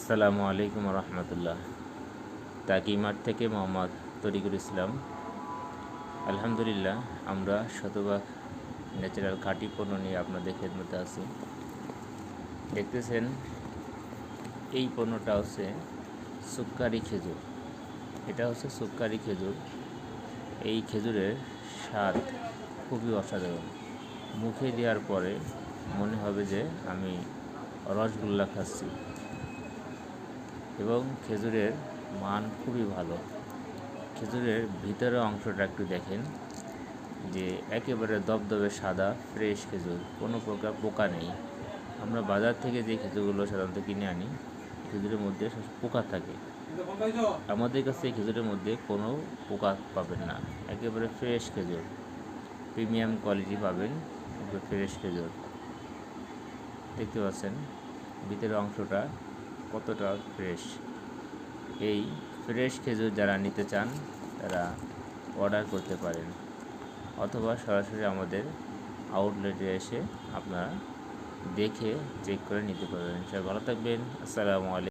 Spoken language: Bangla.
আসসালামু আলাইকুম রহমতুল্লাহ। তাকিমার থেকে মোহাম্মদ তরিকুল ইসলাম। আলহামদুলিল্লাহ, আমরা শতভাগ ন্যাচারাল খাঁটি পণ্য নিয়ে আপনাদের খেদমতে আছি। দেখতেছেন, এই পণ্যটা হচ্ছে সুক্কারি খেজুর। এটা হচ্ছে সুক্কারি খেজুর। এই খেজুরের স্বাদ খুবই অসাধারণ। মুখে দেওয়ার পরে মনে হবে যে আমি রসগোল্লা খাচ্ছি। এবং খেজুরের মান খুবই ভালো। খেজুরের ভিতরের অংশটা একটু দেখেন যে একেবারে দবদবে সাদা ফ্রেশ খেজুর, কোনো প্রকার পোকা নেই। আমরা বাজার থেকে যে খেজুরগুলো সাধারণত কিনে আনি, খেজুরের মধ্যে পোকা থাকে। আমাদের কাছে এই খেজুরের মধ্যে কোনো পোকা পাবেন না। একেবারে ফ্রেশ খেজুর। প্রিমিয়াম কোয়ালিটি পাবেন ফ্রেশ খেজুর। দেখতে পাচ্ছেন? ভিতরের অংশটা কতটা ফ্রেশ এই ফ্রেশ খেজুর যারা নিতে চান, তারা অর্ডার করতে পারেন। অথবা সরাসরি আমাদের আউটলেটে এসে আপনারা দেখে চেক করে নিতে পারবেন। সবাই ভালো থাকবেন। আসসালামু আলাইকুম।